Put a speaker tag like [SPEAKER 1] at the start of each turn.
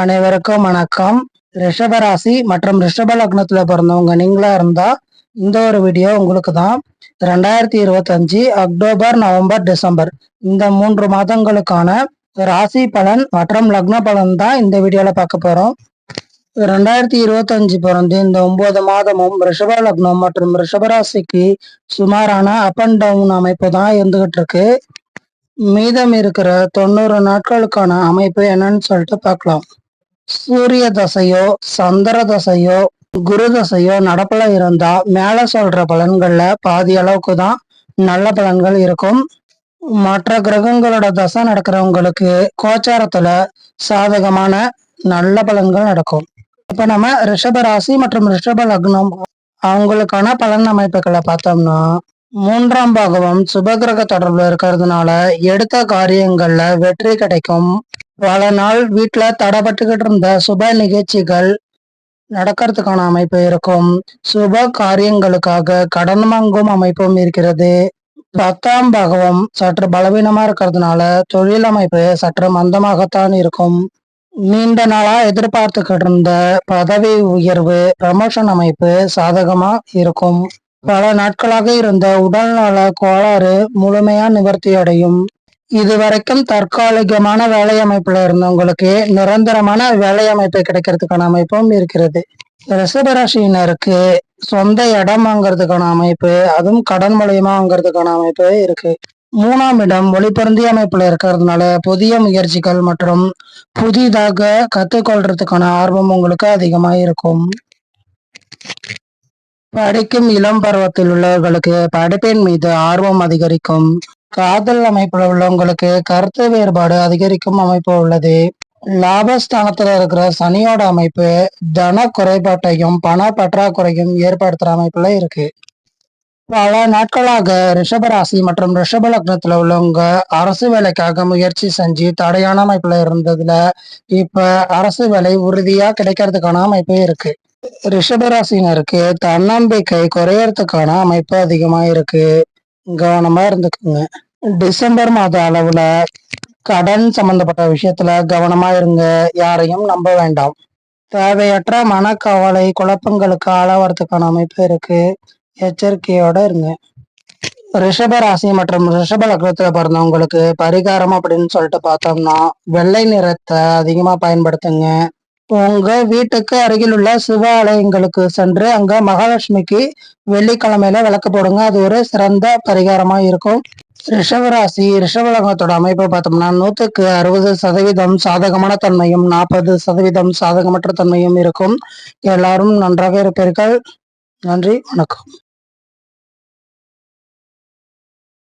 [SPEAKER 1] அனைவருக்கும் வணக்கம். ரிஷபராசி மற்றும் ரிஷப லக்னத்துல பிறந்தவங்க நீங்களா இருந்தா இந்த ஒரு வீடியோ உங்களுக்கு தான் ரெண்டாயிரத்தி இருபத்தஞ்சு அக்டோபர் நவம்பர் டிசம்பர். இந்த மூன்று மாதங்களுக்கான ராசி பலன் மற்றும் லக்ன பலன் தான் இந்த வீடியோல பார்க்க போறோம். ரெண்டாயிரத்தி இருபத்தஞ்சு பிறந்து இந்த ஒன்பது மாதமும் ரிஷப லக்னம் மற்றும் ரிஷபராசிக்கு சுமாரான அப் அண்ட் டவுன் அமைப்பு தான் இருந்துகிட்டு இருக்கு. மீதம் இருக்கிற தொண்ணூறு நாட்களுக்கான அமைப்பு என்னன்னு சொல்லிட்டு பார்க்கலாம். சூரிய தசையோ சந்திர தசையோ குரு தசையோ நடப்புல இருந்தா மேல சொல்ற பலன்கள்ல பாதி அளவுக்கு தான் நல்ல பலன்கள் இருக்கும். மற்ற கிரகங்களோட தசை நடக்கிறவங்களுக்கு கோச்சாரத்துல சாதகமான நல்ல பலன்கள் நடக்கும். இப்ப நம்ம ரிஷப ராசி மற்றும் ரிஷப லக்னம் அவங்களுக்கான பலன் அமைப்புகளை பார்த்தோம்னா மூன்றாம் பாகவம் சுபகிரக தொடர்புல இருக்கிறதுனால எடுத்த காரியங்கள்ல வெற்றி கிடைக்கும். பல நாள் வீட்டில் தடைப்பட்டுக்கிட்டு இருந்த சுப நிகழ்ச்சிகள் நடக்கிறதுக்கான அமைப்பு இருக்கும். சுப காரியங்களுக்காக கடன் வாங்கும் அமைப்பும் இருக்கிறது. பத்தாம் பாகவம் சற்று பலவீனமா இருக்கிறதுனால தொழில் அமைப்பு சற்று மந்தமாகத்தான் இருக்கும். நீண்ட நாளா எதிர்பார்த்துக்கிட்டு இருந்த பதவி உயர்வு ப்ரமோஷன் அமைப்பு சாதகமா இருக்கும். பல நாட்களாக இருந்த உடல்நல கோளாறு முழுமையா நிவர்த்தி அடையும் இதுவரைக்கும் தற்காலிகமான வேலை அமைப்புல இருந்தவங்களுக்கு நிரந்தரமான வேலை அமைப்பு கிடைக்கிறதுக்கான அமைப்பும் இருக்கிறது. ரிஷபராசியினருக்கு சொந்த இடம் வாங்குறதுக்கான அமைப்பு அதுவும் கடன் மூலியமா வாங்குறதுக்கான அமைப்பு இருக்கு. மூணாம் இடம் ஒளிபருந்திய அமைப்புல இருக்கிறதுனால புதிய முயற்சிகள் மற்றும் புதிதாக கத்துக்கொள்றதுக்கான ஆர்வம் உங்களுக்கு அதிகமாக இருக்கும். படிக்கும் இளம் பருவத்தில் உள்ளவர்களுக்கு படிப்பின் மீது ஆர்வம் அதிகரிக்கும். காதல் அமைப்புல உள்ளவங்களுக்கு கருத்து வேறுபாடு அதிகரிக்கும் அமைப்பு உள்ளது. லாபஸ்தானத்துல இருக்கிற சனியோட அமைப்பு தன குறைபாட்டையும் பண பற்றாக்குறையும் ஏற்படுத்துற அமைப்புல இருக்கு. பல நாட்களாக ரிஷபராசி மற்றும் ரிஷப லக்னத்துல உள்ளவங்க அரசு வேலைக்காக முயற்சி செஞ்சு தடையான அமைப்புல இருந்ததுல இப்ப அரசு வேலை உறுதியா கிடைக்கிறதுக்கான அமைப்பு இருக்கு. ரிஷபராசினருக்கு தன்னம்பிக்கை குறையறதுக்கான அமைப்பு அதிகமா இருக்கு. கவனமா இருந்துக்குங்க. டிசம்பர் மாத அளவுல கடன் சம்பந்தப்பட்ட விஷயத்துல கவனமா இருங்க. யாரையும் நம்ப வேண்டாம். தேவையற்ற மனக்கவலை குழப்பங்களுக்கு ஆளாவதுக்கான அமைப்பு இருக்கு. எச்சரிக்கையோட இருங்க. ரிஷப ராசி மற்றும் ரிஷப லக்னத்துல பிறந்தவங்களுக்கு பரிகாரம் அப்படின்னு சொல்லிட்டு பார்த்தோம்னா வெள்ளை நிறத்தை அதிகமா பயன்படுத்துங்க. உங்க வீட்டுக்கு அருகில் உள்ள சிவ ஆலயங்களுக்கு சென்று அங்க மகாலட்சுமிக்கு வெள்ளிக்கிழமையில விளக்கு போடுங்க. அது ஒரு சிறந்த பரிகாரமா இருக்கும். ரிஷவராசி ரிஷவலகத்தோட அமைப்பை பார்த்தோம்னா நூத்துக்கு அறுபது சதவீதம் சாதகமான தன்மையும் நாற்பது சதவீதம் சாதகமற்ற தன்மையும் இருக்கும். எல்லாரும் நன்றாக இருப்பீர்கள். நன்றி வணக்கம்.